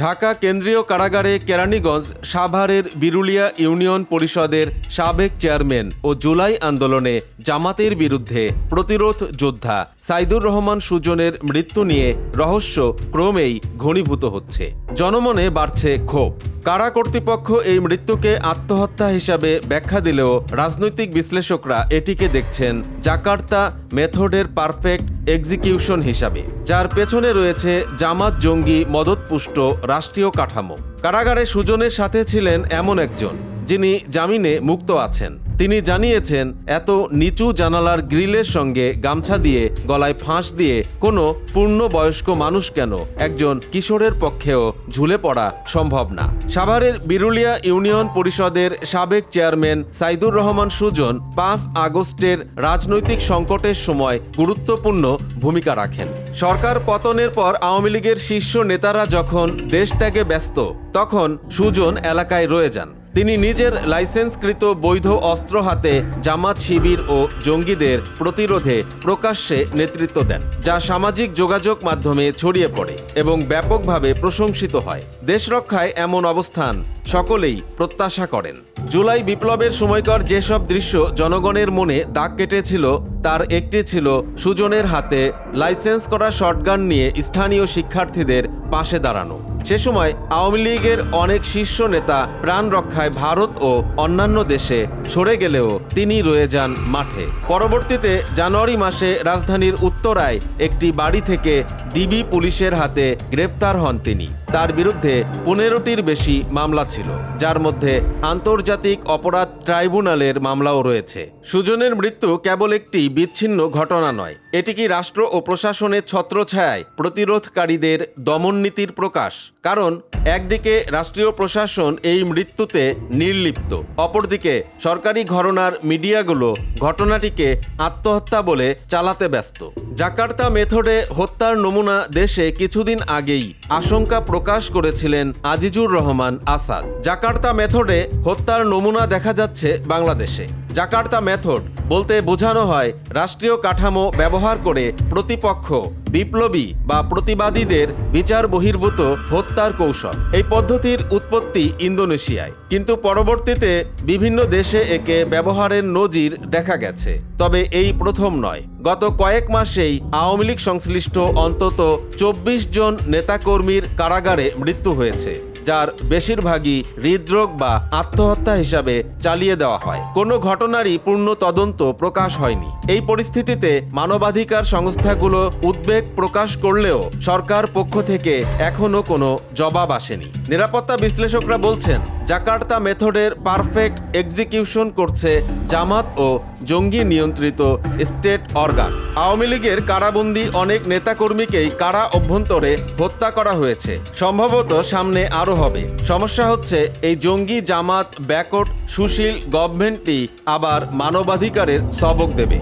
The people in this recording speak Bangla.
ঢাকা কেন্দ্রীয় কারাগারে কেরানীগঞ্জ, সাভারের বিরুলিয়া ইউনিয়ন পরিষদের সাবেক চেয়ারম্যান ও জুলাই আন্দোলনে জামাতের বিরুদ্ধে প্রতিরোধ যোদ্ধা সাইদুর রহমান সুজনের মৃত্যু নিয়ে রহস্য ক্রমেই ঘনীভূত হচ্ছে। জনমনে বাড়ছে ক্ষোভ। কারা কর্তৃপক্ষ এই মৃত্যুকে আত্মহত্যা হিসাবে ব্যাখ্যা দিলেও রাজনৈতিক বিশ্লেষকরা এটিকে দেখছেন জাকার্তা মেথডের পারফেক্ট এক্সিকিউশন হিসাবে, যার পেছনে রয়েছে জামাত জঙ্গি মদতপুষ্ট রাষ্ট্রীয় কাঠামো। কারাগারে সুজনের সাথে ছিলেন এমন একজন, যিনি জামিনে মুক্ত আছেন। তিনি জানিয়েছেন, এত নিচু জানালার গ্রিলের সঙ্গে গামছা দিয়ে গলায় ফাঁস দিয়ে কোনো পূর্ণবয়স্ক মানুষ কেন? একজন কিশোরের পক্ষেও ঝুলে পড়া সম্ভব না। সাভারের বিরুলিয়া ইউনিয়ন পরিষদের সাবেক চেয়ারম্যান সাইদুর রহমান সুজন পাঁচ আগস্টের রাজনৈতিক সংকটের সময় গুরুত্বপূর্ণ ভূমিকা রাখেন। সরকার পতনের পর আওয়ামী লীগের শীর্ষ নেতারা যখন দেশ ত্যাগে ব্যস্ত, তখন সুজন এলাকায় রয়ে যান। তিনি নিজের লাইসেন্সকৃত বৈধ অস্ত্র হাতে জামাত শিবির ও জঙ্গিদের প্রতিরোধে প্রকাশ্যে নেতৃত্ব দেন, যা সামাজিক যোগাযোগ মাধ্যমে ছড়িয়ে পড়ে এবং ব্যাপকভাবে প্রশংসিত হয়। দেশ রক্ষায় এমন অবস্থান সকলেই প্রত্যাশা করেন। জুলাই বিপ্লবের সময়কার যেসব দৃশ্য জনগণের মনে দাগ কেটেছিল, তার একটি ছিল সুজনের হাতে লাইসেন্স করা শটগান নিয়ে স্থানীয় শিক্ষার্থীদের পাশে দাঁড়ানো। সে সময় আওয়ামী লীগের অনেক শীর্ষ নেতা প্রাণ রক্ষায় ভারত ও অন্যান্য দেশে সরে গেলেও তিনি রয়ে যান মাঠে। পরবর্তীতে জানুয়ারি মাসে রাজধানীর উত্তরায় একটি বাড়ি থেকে ডিবি পুলিশের হাতে গ্রেপ্তার হন তিনি। তার বিরুদ্ধে পনেরোটির বেশি মামলা ছিল, যার মধ্যে আন্তর্জাতিক অপরাধ ট্রাইব্যুনালের মামলাও রয়েছে। সুজনের মৃত্যু কেবল একটি বিচ্ছিন্ন ঘটনা নয়, এটি কি রাষ্ট্র ও প্রশাসনের ছত্রছায়ায় প্রতিরোধকারীদের দমননীতির প্রকাশ? কারণ, একদিকে রাষ্ট্রীয় প্রশাসন এই মৃত্যুতে নির্লিপ্ত, অপরদিকে সরকারি ঘরনার মিডিয়াগুলো ঘটনাটিকে আত্মহত্যা বলে চালাতে ব্যস্ত। জাকার্তা মেথডে হত্যার নমুনা দেশে কিছুদিন আগেই আশঙ্কা প্রকাশ করেছিলেন আজিজুর রহমান আসাদ। জাকার্তা মেথডে হত্যার নমুনা দেখা যাচ্ছে বাংলাদেশে। জাকার্তা মেথড বলতে বোঝানো হয়, রাষ্ট্রীয় কাঠামো ব্যবহার করে প্রতিপক্ষ, বিপ্লবী বা প্রতিবাদীদের বিচার বহির্ভূত হত্যার কৌশল। এই পদ্ধতির উৎপত্তি ইন্দোনেশিয়ায়। কিন্তু পরবর্তীতে বিভিন্ন দেশে একে ব্যবহারের নজির দেখা গেছে। তবে এই প্রথম নয়। গত কয়েক মাসেই আওয়ামী লীগ সংশ্লিষ্ট অন্তত চব্বিশ জন নেতাকর্মীর কারাগারে মৃত্যু হয়েছে। যার বেশিরভাগই হৃদরোগ বা আত্মহত্যা হিসাবে চালিয়ে দেওয়া হয়। কোনো ঘটনারই পূর্ণ তদন্ত প্রকাশ হয়নি। এই পরিস্থিতিতে মানবাধিকার সংস্থাগুলো উদ্বেগ প্রকাশ করলেও সরকার পক্ষ থেকে এখনও কোনো জবাব আসেনি। নিরাপত্তা বিশ্লেষকরা বলছেন জাকার্তা মেথডের পারফেক্ট এক্সিকিউশন করছে জামাত ও জঙ্গি নিয়ন্ত্রিত স্টেট অর্গান। আওয়ামী লীগের কারাবন্দী অনেক নেতাকর্মীকেই কারা অভ্যন্তরে হত্যা করা হয়েছে? সম্ভবত সামনে আরও হবে। সমস্যা হচ্ছে এই জঙ্গি জামাত ব্যাকট, সুশীল গভর্নমেন্টটি আবার মানবাধিকারের সবক দেবে।